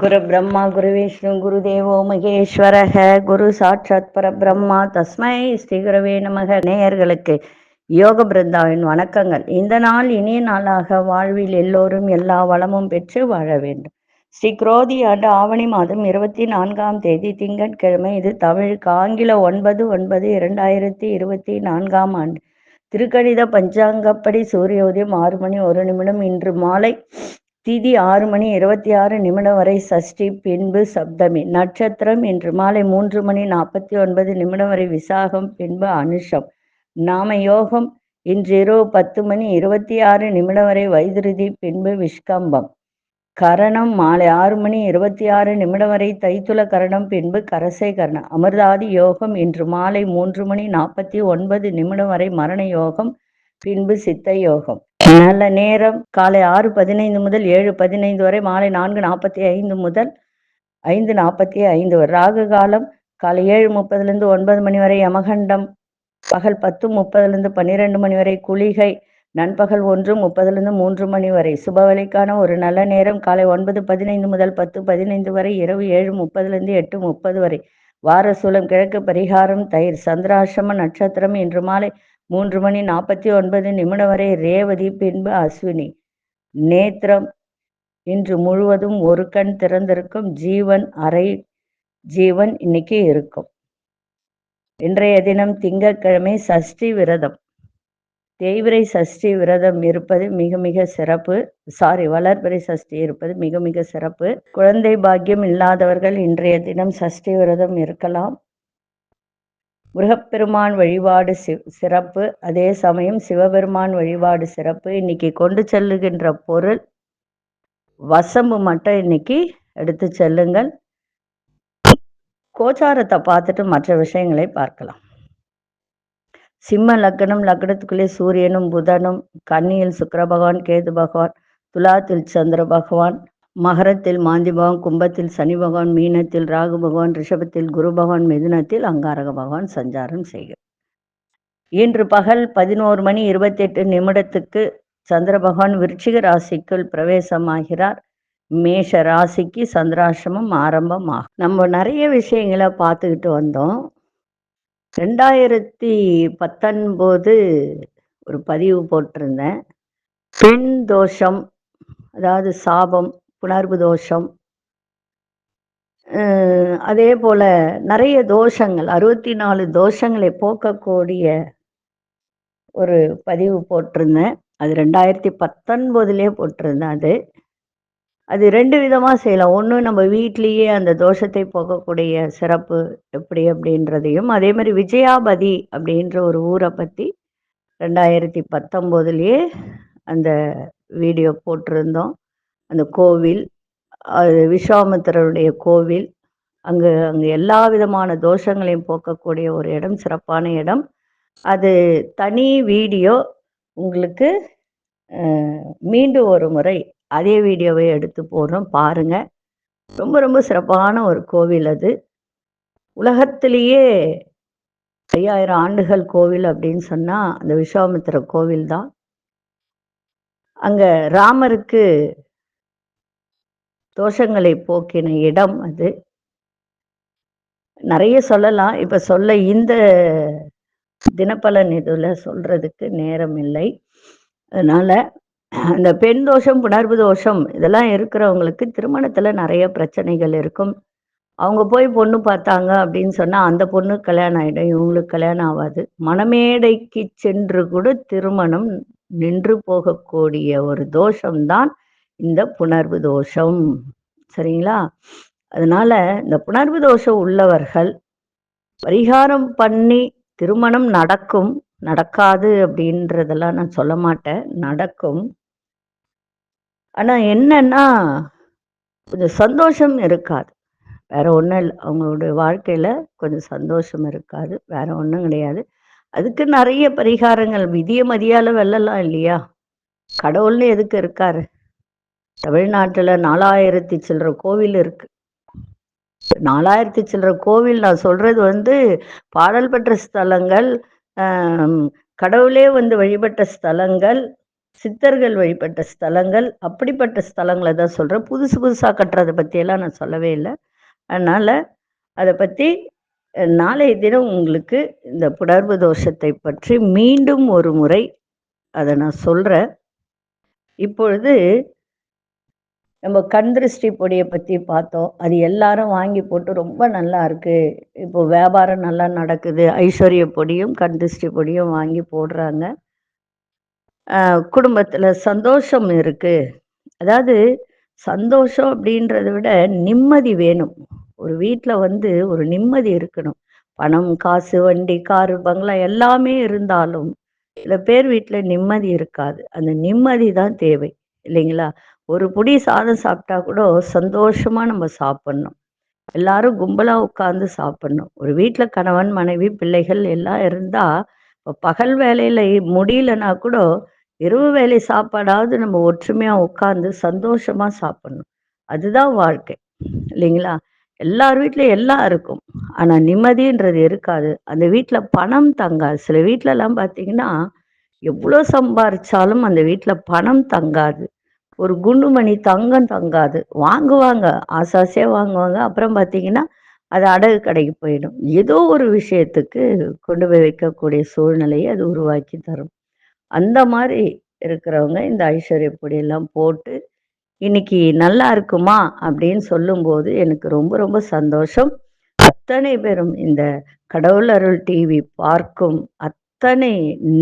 குரு பிரம்மா குரு விஷ்ணு குரு தேவோ மகேஸ்வரக குரு சாட்சாத் பரபிரம்மா தஸ்மை ஸ்ரீ குருவே நமக. நேயர்களுக்கு யோக பிருந்தாவின் வணக்கங்கள். இந்த நாள் இனிய நாளாக வாழ்வில் எல்லோரும் எல்லா வளமும் பெற்று வாழ வேண்டும். ஸ்ரீ குரோதி ஆண்டு ஆவணி மாதம் இருபத்தி நான்காம் தேதி திங்கட்கிழமை இது தமிழுக்கு ஆங்கில ஒன்பது ஒன்பது இரண்டாயிரத்தி இருபத்தி நான்காம் ஆண்டு. திருக்கணித பஞ்சாங்கப்படி சூரிய உதயம் ஆறு மணி ஒரு நிமிடம். இன்று மாலை திதி ஆறு மணி இருபத்தி ஆறு நிமிடம் வரை சஷ்டி பின்பு சப்தமி. நட்சத்திரம் இன்று மாலை மூன்று மணி நாற்பத்தி ஒன்பது நிமிடம் வரை விசாகம் பின்பு அனுஷம். நாம யோகம் இன்று இரவு பத்து மணி இருபத்தி ஆறு நிமிடம் வரை வைத்திருதி பின்பு விஷ்கம்பம். கரணம் மாலை ஆறு மணி இருபத்தி ஆறு நிமிடம் வரை தைத்துல கரணம் பின்பு கரசை கரணம். அமிர்தாதி யோகம் இன்று மாலை மூன்று மணி நாற்பத்தி ஒன்பது நிமிடம் வரை மரண யோகம் பின்பு சித்த யோகம். நல்ல நேரம் காலை ஆறு பதினைந்து முதல் ஏழு பதினைந்து வரை மாலை நான்கு நாற்பத்தி ஐந்து முதல் ஐந்து நாற்பத்தி ஐந்து வரை. ராகு காலம் காலை ஏழு முப்பதுலேருந்து ஒன்பது மணி வரை யமகண்டம் பகல் பத்து முப்பதுலேருந்து பன்னிரெண்டு மணி வரை குளிகை நண்பகல் ஒன்று முப்பதுலேருந்து மூன்று மணி வரை. சுபவலைக்கான ஒரு நல்ல நேரம் காலை ஒன்பது பதினைந்து முதல் பத்து பதினைந்து வரை இரவு ஏழு முப்பதுலேருந்து எட்டு முப்பது வரை. வார சூலம் கிழக்கு பரிகாரம் தயிர் சந்திராசிரம நட்சத்திரம் இன்று மாலை மூன்று மணி நாற்பத்தி ஒன்பது நிமிடம் வரை. ரேவதி பின்பு அஸ்வினி. நேத்திரம் இன்று முழுவதும் ஒரு கண் திறந்திருக்கும். ஜீவன் அரை ஜீவன் இன்னைக்கு இருக்கும். இன்றைய தினம் திங்கட்கிழமை சஷ்டி விரதம். தேய்பிரை சஷ்டி விரதம் இருப்பது மிக மிக சிறப்பு. சாரி வளர்பிறை சஷ்டி இருப்பது மிக மிக சிறப்பு. குழந்தை பாக்கியம் இல்லாதவர்கள் இன்றைய தினம் சஷ்டி விரதம் இருக்கலாம். முருகப்பெருமான் வழிபாடு சி சிறப்பு. அதே சமயம் சிவபெருமான் வழிபாடு சிறப்பு. இன்னைக்கு கொண்டு செல்லுகின்ற பொருள் வசம்பு மட்டும் இன்னைக்கு எடுத்து செல்லுங்கள். கோச்சாரத்தை பார்த்துட்டு மற்ற விஷயங்களை பார்க்கலாம். சிம்ம லக்னம் லக்னத்துக்குள்ளே சூரியனும் புதனும் கன்னியில் சுக்கர பகவான் கேது பகவான் துலாத்தில் சந்திர பகவான் மகரத்தில் மாந்தி பகவான் கும்பத்தில் சனி பகவான் மீனத்தில் ராகு பகவான் ரிஷபத்தில் குரு பகவான் மிதுனத்தில் அங்காரக பகவான் சஞ்சாரம் செய்கிறார் இன்று பகல் பதினோரு மணி இருபத்தி எட்டு நிமிடத்துக்கு சந்திர பகவான் விருச்சிக ராசிக்குள் பிரவேசமாகிறார். மேஷ ராசிக்கு சந்திராசிரமம் ஆரம்பமாகும். நம்ம நிறைய விஷயங்களை பார்த்துக்கிட்டு வந்தோம். ரெண்டாயிரத்தி பத்தொன்பது ஒரு பதிவு போட்டிருந்தேன். பெண் தோஷம் அதாவது சாபம் புணர்வு தோஷம் அதே போல நிறைய தோஷங்கள் அறுபத்தி நாலு தோஷங்களை போக்கக்கூடிய ஒரு பதிவு போட்டிருந்தேன். அது ரெண்டாயிரத்தி பத்தொன்பதுலேயே போட்டிருந்தேன் அது. அது ரெண்டு விதமாக செய்யலாம். ஒன்று நம்ம வீட்லேயே அந்த தோஷத்தை போகக்கூடிய சிறப்பு எப்படி அப்படின்றதையும் அதே மாதிரி விஜயாபதி அப்படின்ற ஒரு ஊரை பற்றி ரெண்டாயிரத்தி பத்தொம்போதுலேயே அந்த வீடியோ போட்டிருந்தோம். அந்த கோவில் அது விஸ்வாமித்திரருடைய கோவில். அங்கு அங்கே எல்லா விதமான தோஷங்களையும் போக்கக்கூடிய ஒரு இடம் சிறப்பான இடம். அது தனி வீடியோ. உங்களுக்கு மீண்டும் ஒரு முறை அதே வீடியோவை எடுத்து போடுறோம். பாருங்க. ரொம்ப ரொம்ப சிறப்பான ஒரு கோவில் அது. உலகத்திலேயே ஐயாயிரம் ஆண்டுகள் கோவில் அப்படின்னு சொன்னால் அந்த விஸ்வாமித்திர கோவில் தான். அங்கே ராமருக்கு தோஷங்களை போக்கின இடம் அது. நிறைய சொல்லலாம். இப்போ சொல்ல இந்த தினப்பலன் இதில் சொல்றதுக்கு நேரம் இல்லை. அதனால அந்த பெண் தோஷம் புணர்வு தோஷம் இதெல்லாம் இருக்கிறவங்களுக்கு திருமணத்தில் நிறைய பிரச்சனைகள் இருக்கும். அவங்க போய் பொண்ணு பார்த்தாங்க அப்படின்னு சொன்னால் அந்த பொண்ணு கல்யாணம் ஆகிடும் இவங்களுக்கு கல்யாணம் ஆகாது. மணமேடைக்கு சென்று கூட திருமணம் நின்று போகக்கூடிய ஒரு தோஷம்தான் இந்த புணர்வு தோஷம். சரிங்களா? அதனால இந்த புணர்வு தோஷம் உள்ளவர்கள் பரிகாரம் பண்ணி திருமணம் நடக்கும் நடக்காது அப்படின்றதெல்லாம் நான் சொல்ல மாட்டேன். நடக்கும். ஆனால் என்னன்னா கொஞ்சம் சந்தோஷம் இருக்காது. வேற ஒன்றும் இல்லை. அவங்களுடைய வாழ்க்கையில கொஞ்சம் சந்தோஷம் இருக்காது. வேற ஒன்றும் கிடையாது. அதுக்கு நிறைய பரிகாரங்கள். விதிய மதியால வெல்லலாம் இல்லையா? கடவுள்னு எதுக்கு இருக்காரு? தமிழ்நாட்டுல நாலாயிரத்தி சில்லற கோவில் இருக்கு. நாலாயிரத்தி சில்லற கோவில் நான் சொல்றது வந்து பாடல் பெற்ற ஸ்தலங்கள் கடவுளே வந்து வழிபட்ட ஸ்தலங்கள் சித்தர்கள் வழிபட்ட ஸ்தலங்கள் அப்படிப்பட்ட ஸ்தலங்களை தான் சொல்கிறேன் புதுசு புதுசாக கட்டுறதை பற்றியெல்லாம் நான் சொல்லவே இல்லை. அதனால் அதை பற்றி நாளைய தினம் உங்களுக்கு இந்த புணர்வு தோஷத்தை பற்றி மீண்டும் ஒரு முறை அதை நான் சொல்கிறேன் இப்பொழுது நம்ம கண் திருஷ்டி பொடியை பற்றி பார்த்தோம். அது எல்லாரும் வாங்கி போட்டு ரொம்ப நல்லா இருக்குது இப்போ வியாபாரம் நல்லா நடக்குது. ஐஸ்வர்ய பொடியும் கண் திருஷ்டி பொடியும் வாங்கி போடுறாங்க. குடும்பத்தில் சந்தோஷம் இருக்கு. அதாவது சந்தோஷம் அப்படின்றத விட நிம்மதி வேணும். ஒரு வீட்டில் வந்து ஒரு நிம்மதி இருக்கணும். பணம் காசு வண்டி காரு பங்களா எல்லாமே இருந்தாலும் சில பேர் வீட்டில் நிம்மதி இருக்காது. அந்த நிம்மதி தான் தேவை. இல்லைங்களா? ஒரு புடி சாதம் சாப்பிட்டா கூட சந்தோஷமா நம்ம சாப்பிட்ணும். எல்லாரும் கும்பலாக உட்காந்து சாப்பிட்ணும். ஒரு வீட்டில் கணவன் மனைவி பிள்ளைகள் எல்லாம் இருந்தால் இப்போ பகல் வேலையில் முடியலன்னா கூட இரவு வேலை சாப்பாடாவது நம்ம ஒற்றுமையா உட்காந்து சந்தோஷமா சாப்பிடணும். அதுதான் வாழ்க்கை. இல்லைங்களா? எல்லார் வீட்லயும் எல்லாம் இருக்கும். ஆனா நிம்மதின்றது இருக்காது. அந்த வீட்டுல பணம் தங்காது. சில வீட்டுல எல்லாம் பாத்தீங்கன்னா எவ்வளவு சம்பாரிச்சாலும் அந்த வீட்டுல பணம் தங்காது. ஒரு குண்டுமணி தங்கம் தங்காது. வாங்குவாங்க. ஆசாசியாக வாங்குவாங்க. அப்புறம் பார்த்தீங்கன்னா அது அடகு கடைக்கு போயிடும். ஏதோ ஒரு விஷயத்துக்கு கொண்டு போய் வைக்கக்கூடிய சூழ்நிலையை அது உருவாக்கி தரும். அந்த மாதிரி இருக்கிறவங்க இந்த ஐஸ்வர்ய பொடியெல்லாம் போட்டு இன்னைக்கு நல்லா இருக்குமா? அப்படின்னு சொல்லும்போது எனக்கு ரொம்ப ரொம்ப சந்தோஷம். அத்தனை பேரும் இந்த கடவுள் அருள் டிவி பார்க்கும் அத்தனை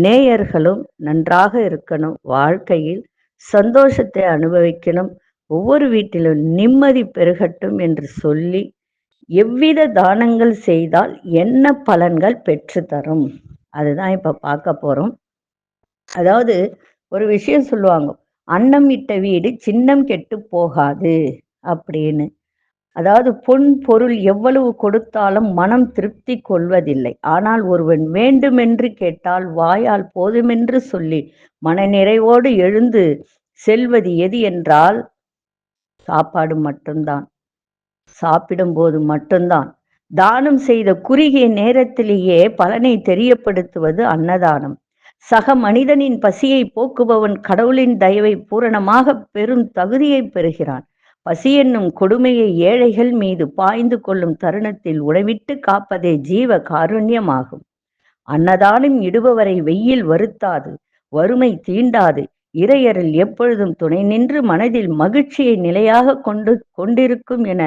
நேயர்களும் நன்றாக இருக்கணும். வாழ்க்கையில் சந்தோஷத்தை அனுபவிக்கணும். ஒவ்வொரு வீட்டிலும் நிம்மதி பெருகட்டும் என்று சொல்லி எவ்வித தானங்கள் செய்தால் என்ன பலன்கள் பெற்று தரும்? அதுதான் இப்ப பார்க்க போறோம். அதாவது ஒரு விஷயம் சொல்லுவாங்க அன்னம் இட்ட வீடு சின்னம் கெட்டு போகாது அப்படின்னு. அதாவது பொன் பொருள் எவ்வளவு கொடுத்தாலும் மனம் திருப்தி கொள்வதில்லை. ஆனால் ஒருவன் வேண்டுமென்று கேட்டால் வாயால் போதுமென்று சொல்லி மன நிறைவோடு எழுந்து செல்வது எது என்றால் சாப்பாடு மட்டும்தான். சாப்பிடும்போது மட்டும்தான். தானம் செய்த குறுகிய நேரத்திலேயே பலனை தெரியப்படுத்துவது அன்னதானம். சக மனிதனின் பசியை போக்குபவன் கடவுளின் தயவை பூரணமாக பெரும் தகுதியை பெறுகிறான். பசி என்னும் கொடுமையை ஏழைகள் மீது பாய்ந்து கொள்ளும் தருணத்தில் உணவிட்டு காப்பதே ஜீவ காருண்யமாகும். அன்னதானம் இடுபவரை வெயில் வருத்தாது வறுமை தீண்டாது இறையரில் எப்பொழுதும் துணை நின்று மனதில் மகிழ்ச்சியை நிலையாக கொண்டு கொண்டிருக்கும் என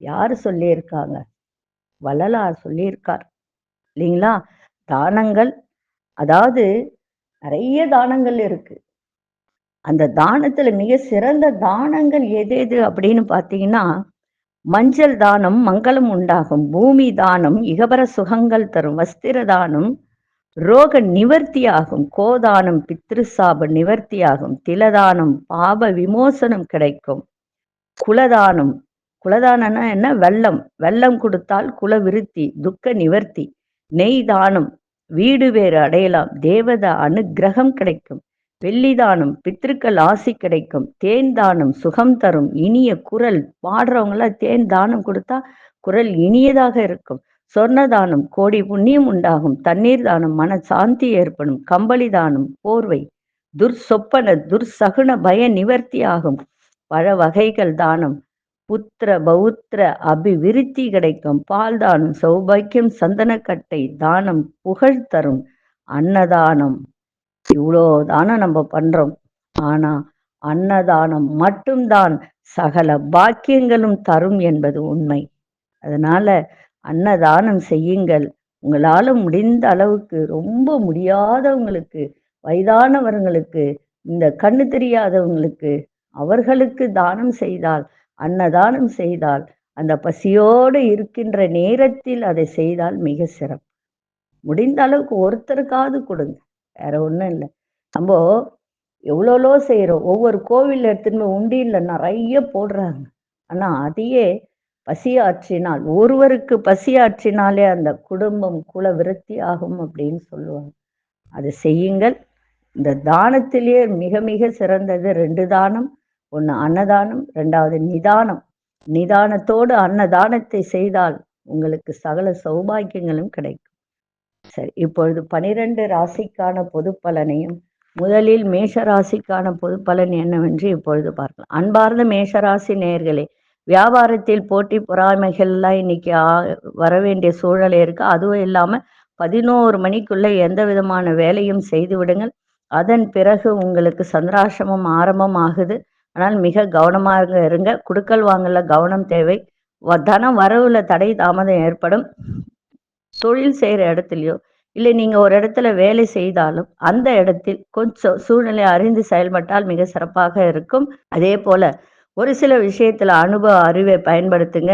யார் சொல்லியிருக்காங்க? வள்ளலார் சொல்லியிருக்கார். இல்லைங்களா? தானங்கள் அதாவது நிறைய தானங்கள் இருக்கு. அந்த தானத்துல மிக சிறந்த தானங்கள் எது எது அப்படின்னு பாத்தீங்கன்னா மஞ்சள் தானம் மங்களம் உண்டாகும் பூமி தானம் இகபர சுகங்கள் தரும் வஸ்திர தானம் ரோக நிவர்த்தியாகும் கோதானம் பித்ருசாப நிவர்த்தியாகும் திலதானம் பாப விமோசனம் கிடைக்கும். குலதானம் குலதானம்னா என்ன? வெள்ளம் வெள்ளம் கொடுத்தால் குல விருத்தி துக்க நிவர்த்தி நெய் தானம் வீடு வேறு அடையலாம். தேவத அனுகிரகம் கிடைக்கும். வெள்ளிதானம் பித்திருக்கள் ஆசி கிடைக்கும். தேன் தானம் சுகம் தரும். இனிய குரல். பாடுறவங்களா தேன் தானம் கொடுத்தா குரல் இனியதாக இருக்கும். சொர்ண தானம் கோடி புண்ணியம் உண்டாகும். தண்ணீர் தானம் மன சாந்தி ஏற்படும். கம்பளி தானம் போர்வை. துர் சொப்பன துர் சகுன பய நிவர்த்தி ஆகும். பழ வகைகள் தானம். புத்திர பௌத்திர அபிவிருத்தி கிடைக்கும். பால் தானம் சௌபாக்கியம் சந்தனக்கட்டை தானம் புகழ் தரும் அன்னதானம். இவ்வளோ தானம் நம்ம பண்றோம். ஆனா அன்னதானம் மட்டும்தான் சகல பாக்கியங்களும் தரும் என்பது உண்மை. அதனால அன்னதானம் செய்யுங்கள். உங்களால முடிந்த அளவுக்கு ரொம்ப முடியாதவங்களுக்கு வயதானவர்களுக்கு இந்த கண்ணு தெரியாதவங்களுக்கு அவர்களுக்கு தானம் செய்தால் அன்னதானம் செய்தால் அந்த பசியோடு இருக்கின்ற நேரத்தில் அதை செய்தால் மிக சிறப்பு. முடிந்த அளவுக்கு ஒருத்தருக்காவது கொடுங்க. வேற ஒன்றும் இல்லை. நம்ம எவ்வளோ செய்கிறோம் ஒவ்வொரு கோவிலில் எடுத்துன்னு உண்டியில் நிறைய போடுறாங்க. ஆனால் அதையே பசியாற்றினால் ஒருவருக்கு பசியாற்றினாலே அந்த குடும்பம் குல விருத்தி ஆகும் அப்படின்னு சொல்லுவாங்க. அதை செய்யுங்கள். இந்த தானத்திலேயே மிக மிக சிறந்தது ரெண்டு தானம். ஒன்று அன்னதானம் ரெண்டாவது நிதானம். நிதானத்தோடு அன்னதானத்தை செய்தால் உங்களுக்கு சகல சௌபாக்கியங்களும் கிடைக்கும். சரி இப்பொழுது பனிரெண்டு ராசிக்கான பொது பலனையும் முதலில் மேஷ ராசிக்கான பொது பலன் என்னவென்று இப்பொழுது பார்க்கலாம். அன்பார்ந்த மேஷராசி நேர்களே வியாபாரத்தில் போட்டி பொறாமைகள்லாம் இன்னைக்கு வர வேண்டிய சூழல் இருக்கு. அதுவும் இல்லாமல் பதினோரு மணிக்குள்ள எந்த விதமான வேலையும் செய்து விடுங்கள். அதன் பிறகு உங்களுக்கு சந்திராசிரமம் ஆரம்பம் ஆகுது ஆனால் மிக கவனமாக இருங்க குடுக்கல் வாங்கல கவனம் தேவை. தனம் வரவுல தடை தாமதம் ஏற்படும். தொழில் செய்கிற இடத்துலையோ இல்லை நீங்கள் ஒரு இடத்துல வேலை செய்தாலும் அந்த இடத்தில் கொஞ்சம் சூழ்நிலை அறிந்து செயல்பட்டால் மிக சிறப்பாக இருக்கும். அதே போல ஒரு சில விஷயத்தில் அனுபவ அறிவை பயன்படுத்துங்க.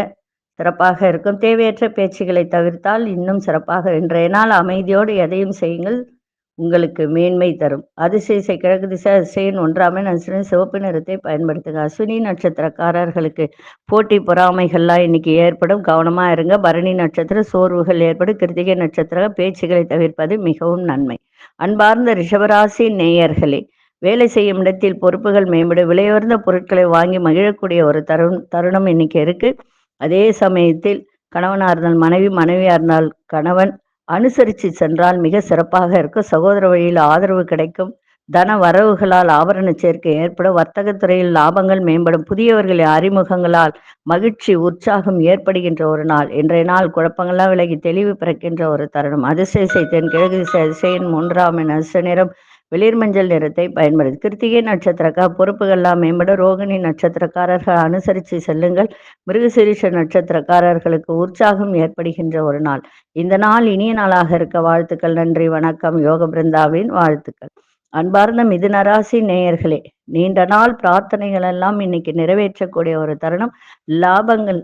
சிறப்பாக இருக்கும். தேவையற்ற பேச்சுகளை தவிர்த்தால் இன்னும் சிறப்பாக. இன்றைய நாள் அமைதியோடு எதையும் செய்யுங்கள். உங்களுக்கு மேன்மை தரும். அதிசய கிழக்கு திசை அதிசயன் ஒன்றாமை நசுரன் சிவப்பு நிறத்தை பயன்படுத்துங்க அஸ்வினி நட்சத்திரக்காரர்களுக்கு போட்டி பொறாமைகள்லாம் இன்னைக்கு ஏற்படும். கவனமாக இருங்க. பரணி நட்சத்திர சோர்வுகள் ஏற்படும். கிருத்திகை நட்சத்திர பேச்சுகளை தவிர்ப்பது மிகவும் நன்மை. அன்பார்ந்த ரிஷபராசி நேயர்களே வேலை செய்யும் இடத்தில் பொறுப்புகள் மேம்படும் விலையுயர்ந்த பொருட்களை வாங்கி மகிழக்கூடிய ஒரு தருண் தருணம் இன்னைக்கு இருக்கு. அதே சமயத்தில் கணவனாக இருந்தால் மனைவி மனைவியாக இருந்தால் கணவன் அனுசரித்து சென்றால் மிக சிறப்பாக இருக்கும். சகோதர வழியில் ஆதரவு கிடைக்கும். தன வரவுகளால் ஆபரண சேர்க்கை ஏற்படும் வர்த்தகத்துறையில் லாபங்கள் மேம்படும். புதியவர்களின் அறிமுகங்களால் மகிழ்ச்சி உற்சாகம் ஏற்படுகின்ற ஒரு நாள். இன்றைய நாள் குழப்பங்கள்லாம் விலகி தெளிவு பிறக்கின்ற ஒரு தருணம். அதிசய தென் கிழக்கு அதிசயன் மூன்றாம் நச நிறம் வெளிர் மஞ்சள் நிறத்தை பயன்படுது. கிருத்திகை நட்சத்திரக்கா பொறுப்புகள்லாம் மேம்பட ரோகிணி நட்சத்திரக்காரர்கள் அனுசரித்து செல்லுங்கள். மிருகசிரீஷ நட்சத்திரக்காரர்களுக்கு உற்சாகம் ஏற்படுகின்ற ஒரு நாள். இந்த நாள் இனிய நாளாக இருக்க வாழ்த்துக்கள் நன்றி வணக்கம். யோக பிருந்தாவின் வாழ்த்துக்கள். அன்பார்ந்த மிதுனராசி நேயர்களே நீண்ட நாள் பிரார்த்தனைகள் எல்லாம் இன்னைக்கு நிறைவேற்றக்கூடிய ஒரு தருணம். லாபங்கள்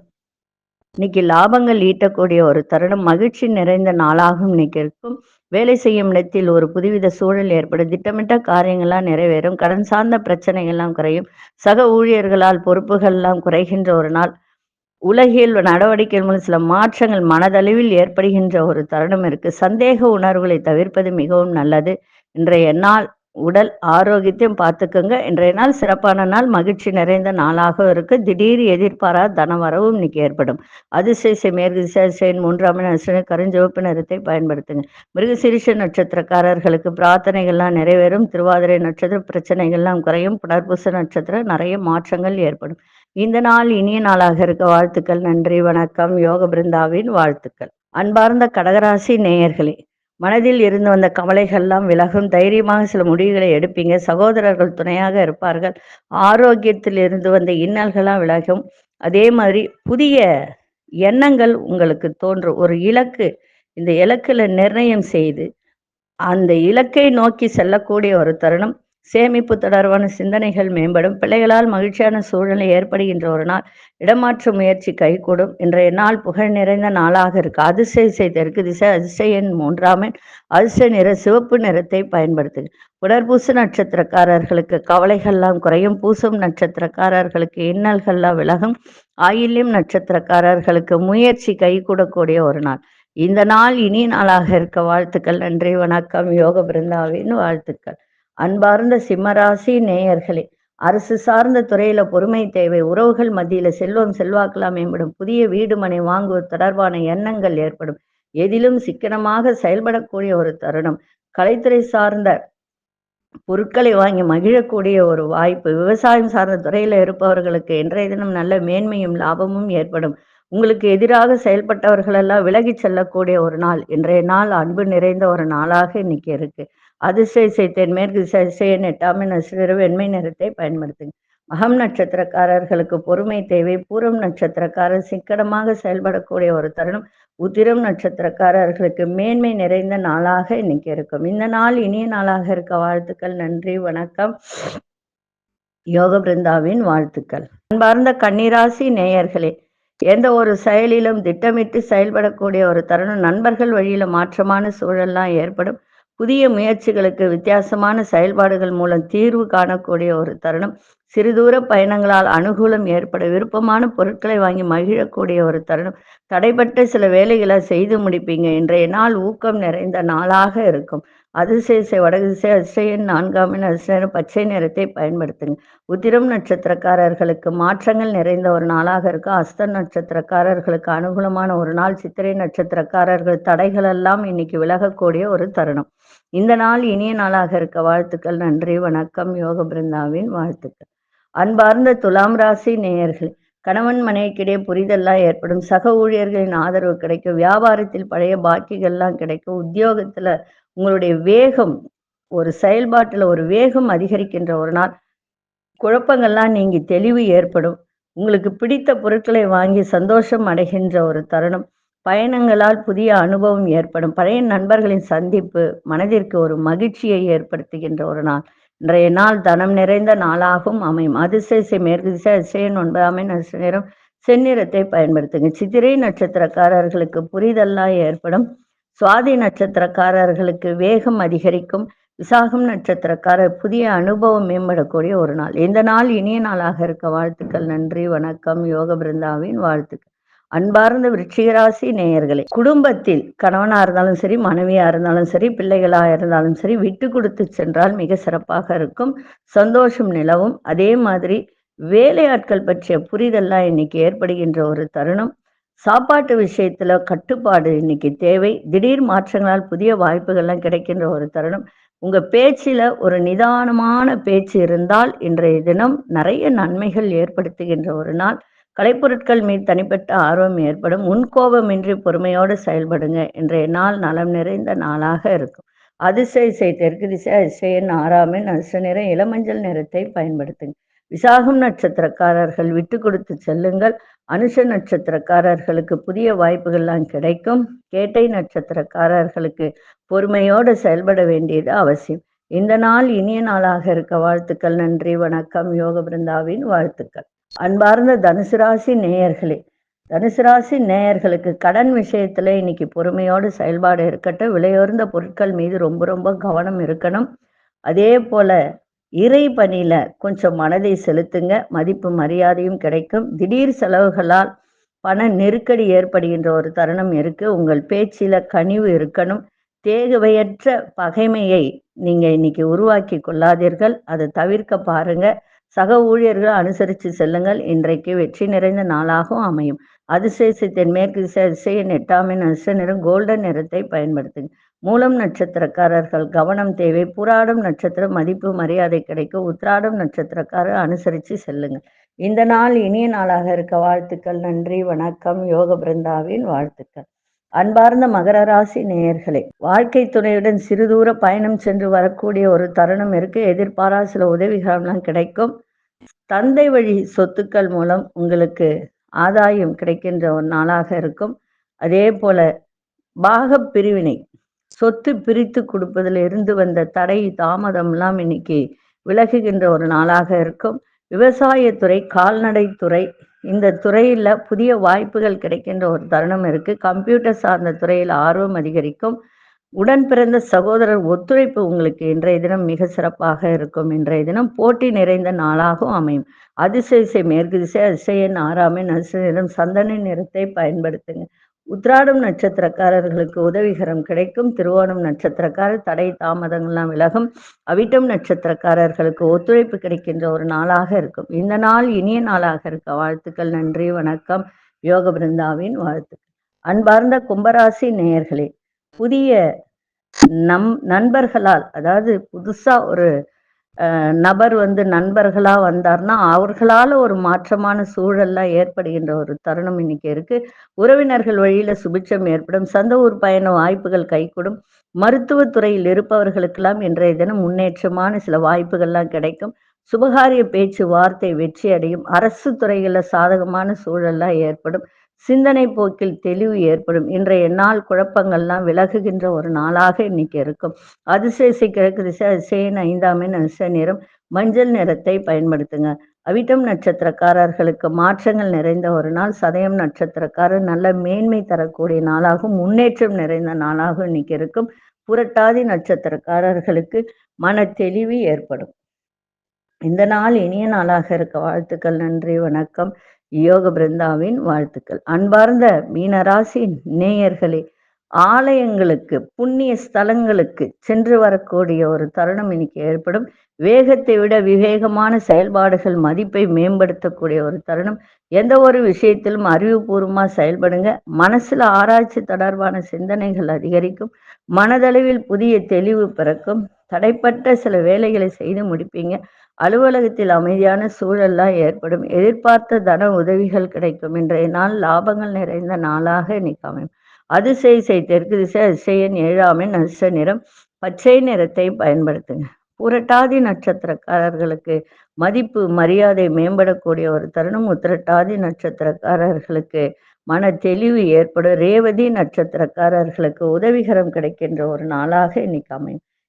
இன்னைக்கு லாபங்கள் ஈட்டக்கூடிய ஒரு தருணம். மகிழ்ச்சி நிறைந்த நாளாகவும் இன்னைக்கு இருக்கும். வேலை செய்யும் இடத்தில் ஒரு புதுவித சூழல் ஏற்படும். திட்டமிட்ட காரியங்கள்லாம் நிறைவேறும். கடன் சார்ந்த பிரச்சனைகள்லாம் குறையும். சக ஊழியர்களால் பொறுப்புகள்லாம் குறைகின்ற ஒரு நாள். உலகில் நடவடிக்கைகள் மூலம் சில மாற்றங்கள் மனதளவில் ஏற்படுகின்ற ஒரு தருணம் இருக்கு. சந்தேக உணர்வுகளை தவிர்ப்பது மிகவும் நல்லது. இன்றைய நாள் உடல் ஆரோக்கியத்தையும் பார்த்துக்கோங்க. இன்றைய நாள் சிறப்பான நாள். மகிழ்ச்சி நிறைந்த நாளாக இருக்கு. திடீர் எதிர்பாராத தனவரவும் இன்னைக்கு ஏற்படும். அதிசய மேற்கு திசைன் மூன்றாம் நட்சத்திரம் கருஞ்சிவப்பு நிறத்தை பயன்படுத்துங்க. மிருகசிரிஷ நட்சத்திரக்காரர்களுக்கு பிரார்த்தனைகள்லாம் நிறைவேறும். திருவாதிரை நட்சத்திர பிரச்சனைகள்லாம் குறையும். புனர்பூச நட்சத்திரம் நிறைய மாற்றங்கள் ஏற்படும். இந்த நாள் இனிய நாளாக இருக்க வாழ்த்துக்கள். நன்றி வணக்கம். யோக பிருந்தாவின் வாழ்த்துக்கள். அன்பார்ந்த கடகராசி நேயர்களே மனதில் இருந்து வந்த கவலைகள்லாம் விலகும். தைரியமாக சில முடிவுகளை எடுப்பீங்க. சகோதரர்கள் துணையாக இருப்பார்கள். ஆரோக்கியத்தில் இருந்து வந்த இன்னல்கள்லாம் விலகும். அதே மாதிரி புதிய எண்ணங்கள் உங்களுக்கு தோன்றும் ஒரு இலக்கு இந்த இலக்கில் நிர்ணயம் செய்து அந்த இலக்கை நோக்கி செல்லக்கூடிய ஒரு தருணம். சேமிப்பு தொடர்பான சிந்தனைகள் மேம்படும். பிள்ளைகளால் மகிழ்ச்சியான சூழ்நிலை ஏற்படுகின்ற ஒரு நாள். இடமாற்று முயற்சி கைகூடும். இன்றைய நாள் புகழ் நிறைந்த நாளாக இருக்கு. அதிசய தெற்கு திசை அதிசயன் மூன்றாமன் அதிசய நிற சிவப்பு நிறத்தை பயன்படுத்துங்க உடற்பூச நட்சத்திரக்காரர்களுக்கு கவலைகள்லாம் குறையும். பூசும் நட்சத்திரக்காரர்களுக்கு இன்னல்கள்லாம் விலகும். ஆயில்யம் நட்சத்திரக்காரர்களுக்கு முயற்சி கைகூடக்கூடிய ஒரு நாள். இந்த நாள் இனி நாளாக இருக்க வாழ்த்துக்கள். நன்றி வணக்கம். யோக பிருந்தாவின் வாழ்த்துக்கள். அன்பார்ந்த சிம்மராசி நேயர்களே அரசு சார்ந்த துறையில பொறுமை தேவை உறவுகள் மத்தியில செல்வம் செல்வாக்கெல்லாம் மேம்படும். புதிய வீடு மனை வாங்குவது தொடர்பான எண்ணங்கள் ஏற்படும். எதிலும் சிக்கனமாக செயல்படக்கூடிய ஒரு தருணம். கலைத்துறை சார்ந்த பொருட்களை வாங்கி மகிழக்கூடிய ஒரு வாய்ப்பு. விவசாயம் சார்ந்த துறையில இருப்பவர்களுக்கு இன்றைய தினம் நல்ல மேன்மையும் லாபமும் ஏற்படும். உங்களுக்கு எதிராக செயல்பட்டவர்களெல்லாம் விலகி செல்லக்கூடிய ஒரு நாள். இன்றைய நாள் அன்பு நிறைந்த ஒரு நாளாக இன்னைக்கு இருக்கு. அதிசய செய்தேன் மேற்கு அதிசய எட்டாமை வெண்மை நிறத்தை பயன்படுத்துங்க. மகம் நட்சத்திரக்காரர்களுக்கு பொறுமை தேவை. பூரம் நட்சத்திரக்காரர் சிக்கனமாக செயல்படக்கூடிய ஒரு தருணம். உத்திரம் நட்சத்திரக்காரர்களுக்கு மேன்மை நிறைந்த நாளாக இன்னைக்கு இருக்கும். இந்த நாள் இனிய நாளாக இருக்க வாழ்த்துக்கள். நன்றி வணக்கம். யோக பிருந்தாவின் வாழ்த்துக்கள். அன்பார்ந்த கன்னிராசி நேயர்களே எந்த ஒரு செயலிலும் திட்டமிட்டு செயல்படக்கூடிய ஒரு தருணம். நண்பர்கள் வழியில மாற்றமான சூழல்லாம் ஏற்படும். புதிய முயற்சிகளுக்கு வித்தியாசமான செயல்பாடுகள் மூலம் தீர்வு காணக்கூடிய ஒரு தருணம். சிறுதூர பயணங்களால் அனுகூலம் ஏற்பட விருப்பமான பொருட்களை வாங்கி மகிழக்கூடிய ஒரு தருணம். தடைப்பட்ட சில வேலைகளை செய்து முடிப்பீங்க. இன்றைய நாள் ஊக்கம் நிறைந்த நாளாக இருக்கும். அதிசயசை வடதிசை அதிசயன் நான்காம் எண் அதிசயம் பச்சை நிறத்தை பயன்படுத்துங்க உத்திரம் நட்சத்திரக்காரர்களுக்கு மாற்றங்கள் நிறைந்த ஒரு நாளாக இருக்கும் அஸ்த நட்சத்திரக்காரர்களுக்கு அனுகூலமான ஒரு நாள். சித்திரை நட்சத்திரக்காரர்கள் தடைகள் எல்லாம் இன்னைக்கு விலகக்கூடிய ஒரு தருணம். இந்த நாள் இனிய நாளாக இருக்க வாழ்த்துக்கள். நன்றி வணக்கம். யோக பிருந்தாவின் வாழ்த்துக்கள். அன்பார்ந்த துலாம் ராசி நேயர்கள் கணவன் மனைவிக்கிடையே புரிதல்லாம் ஏற்படும். சக ஊழியர்களின் ஆதரவு கிடைக்கும். வியாபாரத்தில் பழைய பாக்கிகள்லாம் கிடைக்கும். உத்தியோகத்துல உங்களுடைய வேகம் ஒரு செயல்பாட்டில் ஒரு வேகம் அதிகரிக்கின்ற ஒரு நாள். குழப்பங்கள்லாம் நீங்கி தெளிவு ஏற்படும். உங்களுக்கு பிடித்த பொருட்களை வாங்கி சந்தோஷம் அடைகின்ற ஒரு தருணம். பயணங்களால் புதிய அனுபவம் ஏற்படும். பழைய நண்பர்களின் சந்திப்பு மனதிற்கு ஒரு மகிழ்ச்சியை ஏற்படுத்துகின்ற ஒரு நாள். இன்றைய நாள் தனம் நிறைந்த நாளாகவும் அமையும். அதிசய மேற்கு திசை அதிசயன் ஒன்பதாம் நேரம் செந்நிறத்தை பயன்படுத்துங்க. சித்திரை நட்சத்திரக்காரர்களுக்கு புரிதல்லாம் ஏற்படும். சுவாதி நட்சத்திரக்காரர்களுக்கு வேகம் அதிகரிக்கும். விசாகம் நட்சத்திரக்காரர் புதிய அனுபவம் மேம்படக்கூடிய ஒரு நாள். இந்த நாள் இனிய நாளாக இருக்க வாழ்த்துக்கள். நன்றி வணக்கம். யோக பிருந்தாவின் வாழ்த்துக்கள். அன்பார்ந்த விருச்சிகராசி நேயர்களே குடும்பத்தில் கணவனா இருந்தாலும் சரி மனைவியா இருந்தாலும் சரி பிள்ளைகளா இருந்தாலும் சரி விட்டு கொடுத்து சென்றால் மிக சிறப்பாக இருக்கும். சந்தோஷம் நிலவும். அதே மாதிரி வேலையாட்கள் பற்றிய புரிதல்லாம் இன்னைக்கு ஏற்படுகின்ற ஒரு தருணம். சாப்பாட்டு விஷயத்துல கட்டுப்பாடு இன்னைக்கு தேவை. திடீர் மாற்றங்களால் புதிய வாய்ப்புகள்லாம் கிடைக்கின்ற ஒரு தருணம். உங்க பேச்சில ஒரு நிதானமான பேச்சு இருந்தால் இன்றைய தினம் நிறைய நன்மைகள் ஏற்படுத்துகின்ற ஒரு நாள். கலைப்பொருட்கள் மீது தனிப்பட்ட ஆர்வம் ஏற்படும். முன்கோபமின்றி பொறுமையோடு செயல்படுங்க. இன்றைய நாள் நலம் நிறைந்த நாளாக இருக்கும். அதிசய திசை தெற்கு திசை அதிசயன் ஆறாமின் அசு நிறம் இளமஞ்சள் நிறத்தை பயன்படுத்துங்க. விசாகம் நட்சத்திரக்காரர்கள் விட்டு கொடுத்து செல்லுங்கள். அனுஷ நட்சத்திரக்காரர்களுக்கு புதிய வாய்ப்புகள்லாம் கிடைக்கும். கேட்டை நட்சத்திரக்காரர்களுக்கு பொறுமையோடு செயல்பட வேண்டியது அவசியம். இந்த நாள் இனிய நாளாக இருக்க வாழ்த்துக்கள். நன்றி வணக்கம். யோக பிருந்தாவின் வாழ்த்துக்கள். அன்பார்ந்த தனுசு ராசி நேயர்களே தனுசு ராசி நேயர்களுக்கு கடன் விஷயத்துல இன்னைக்கு பொறுமையோடு செயல்பாடு இருக்கட்டும். விலையோர்ந்த பொருட்கள் மீது ரொம்ப ரொம்ப கவனம் இருக்கணும். அதே போல இறை பணியில கொஞ்சம் மனதை செலுத்துங்க. மதிப்பு மரியாதையும் கிடைக்கும். திடீர் செலவுகளால் பண நெருக்கடி ஏற்படுகின்ற ஒரு தருணம் இருக்கு. உங்கள் பேச்சில கனிவு இருக்கணும். தேகவையற்ற பகைமையை நீங்க இன்னைக்கு உருவாக்கி கொள்ளாதீர்கள். அதை தவிர்க்க பாருங்க. சக ஊழியர்கள் அனுசரித்து செல்லுங்கள். இன்றைக்கு வெற்றி நிறைந்த நாளாகவும் அமையும். அதிசய தென்மேற்கு திசை அதிசயன் எட்டாமின் நிறம் கோல்டன் நிறத்தை பயன்படுத்துங்க. மூலம் நட்சத்திரக்காரர்கள். கவனம் தேவை. புராடம் நட்சத்திரம் மதிப்பு மரியாதை கிடைக்கும் உத்ராடம் நட்சத்திரக்காரர் அனுசரித்து செல்லுங்கள். இந்த நாள் இனிய நாளாக இருக்க வாழ்த்துக்கள். நன்றி வணக்கம். யோக பிருந்தாவின் வாழ்த்துக்கள். அன்பார்ந்த மகர ராசி நேயர்களே வாழ்க்கை துணையுடன் சிறு தூர பயணம் சென்று வரக்கூடிய ஒரு தருணம் இருக்கு. எதிர்பாரா சில உதவிகரம்லாம் கிடைக்கும். தந்தை வழி சொத்துக்கள் மூலம் உங்களுக்கு ஆதாயம் கிடைக்கின்ற ஒரு நாளாக இருக்கும். அதே போல பாக பிரிவினை சொத்து பிரித்து கொடுப்பதில் இருந்து வந்த தடை தாமதம்லாம் இன்னைக்கு விலகுகின்ற ஒரு நாளாக இருக்கும். விவசாயத்துறை கால்நடைத்துறை இந்த துறையில் புதிய வாய்ப்புகள் கிடைக்கின்ற ஒரு தருணம் இருக்கு. கம்ப்யூட்டர் சார்ந்த துறையில் ஆர்வம் அதிகரிக்கும். உடன் பிறந்த சகோதரர் ஒத்துழைப்பு உங்களுக்கு இன்றைய தினம் மிக சிறப்பாக இருக்கும். இன்றைய தினம் போட்டி நிறைந்த நாளாகவும் அமையும். அதிசய மேற்கு திசை அதிசயன் ஆறாமை அதிசயம் சந்தன நிறத்தை பயன்படுத்துங்க. உத்ராடம் நட்சத்திரக்காரர்களுக்கு உதவிகரம் கிடைக்கும். திருவோணம் நட்சத்திரக்காரர் தடை தாமதங்கள்லாம் விலகும். அவிட்டம் நட்சத்திரக்காரர்களுக்கு ஒத்துழைப்பு கிடைக்கின்ற ஒரு நாளாக இருக்கும். இந்த நாள் இனிய நாளாக இருக்க. வாழ்த்துக்கள் நன்றி வணக்கம். யோக பிருந்தாவின் வாழ்த்துக்கள். அன்பார்ந்த கும்பராசி நேயர்களே புதிய நம் நண்பர்களால் அதாவது புதுசா ஒரு நபர் வந்து நண்பர்களாக வந்தார்னா அவர்களால் ஒரு மாற்றமான சூழல்லாம் ஏற்படுகின்ற ஒரு தருணம் இன்னைக்கு இருக்கு. உறவினர்கள் வழியில் சுபிட்சம் ஏற்படும் சொந்த ஊர் பயண வாய்ப்புகள் கைகூடும் மருத்துவத்துறையில் இருப்பவர்களுக்கெல்லாம் இன்றைய தினம் முன்னேற்றமான சில வாய்ப்புகள்லாம் கிடைக்கும். சுபகாரிய பேச்சு வார்த்தை வெற்றி அடையும் அரசு துறைகளில் சாதகமான சூழல்லாம் ஏற்படும். சிந்தனை போக்கில் தெளிவு ஏற்படும். இன்றைய நாள் குழப்பங்கள்லாம் விலகுகின்ற ஒரு நாளாக இன்னைக்கு இருக்கும். அதிசய கிழக்கு திசை அதிசயன் ஐந்தாமின் அதிசய நிறம் மஞ்சள் நிறத்தை பயன்படுத்துங்க. அவிட்டம் நட்சத்திரக்காரர்களுக்கு மாற்றங்கள் நிறைந்த ஒரு நாள். சதயம் நட்சத்திரக்காரர் நல்ல மேன்மை தரக்கூடிய நாளாகவும் முன்னேற்றம் நிறைந்த நாளாகவும் இன்னைக்கு இருக்கும். புரட்டாதி நட்சத்திரக்காரர்களுக்கு மன தெளிவு ஏற்படும். இந்த நாள் இனிய நாளாக இருக்க வாழ்த்துக்கள் நன்றி வணக்கம். யோக பிருந்தாவின் வாழ்த்துக்கள். அன்பார்ந்த மீனராசி நேயர்களே ஆலயங்களுக்கு புண்ணிய ஸ்தலங்களுக்கு சென்று வரக்கூடிய ஒரு தருணம் இன்னைக்கு ஏற்படும். வேகத்தை விட விவேகமான செயல்பாடுகள் மதிப்பை மேம்படுத்தக்கூடிய ஒரு தருணம். எந்த ஒரு விஷயத்திலும் அறிவுபூர்வமாக செயல்படுங்க. மனசுல ஆராய்ச்சி தொடர்பான சிந்தனைகள் அதிகரிக்கும். மனதளவில் புதிய தெளிவு பிறக்கும். தடைப்பட்ட சில வேலைகளை செய்து முடிப்பீங்க. அலுவலகத்தில் அமைதியான சூழல்லாம் ஏற்படும். எதிர்பார்த்த தன உதவிகள் கிடைக்கும். இன்றைய நாள் லாபங்கள் நிறைந்த நாளாக இன்னைக்கு அமையும். அதிசய செய் தெற்கு திசை அதிசயன் ஏழாமை நச நிறம். பச்சை நிறத்தை பயன்படுத்துங்க. புரட்டாதி நட்சத்திரக்காரர்களுக்கு மதிப்பு மரியாதை மேம்படக்கூடிய ஒரு தருணம். உத்திரட்டாதி நட்சத்திரக்காரர்களுக்கு மன தெளிவு ஏற்படும். ரேவதி நட்சத்திரக்காரர்களுக்கு உதவிகரம் கிடைக்கின்ற ஒரு நாளாக இன்னைக்கு அமையும்.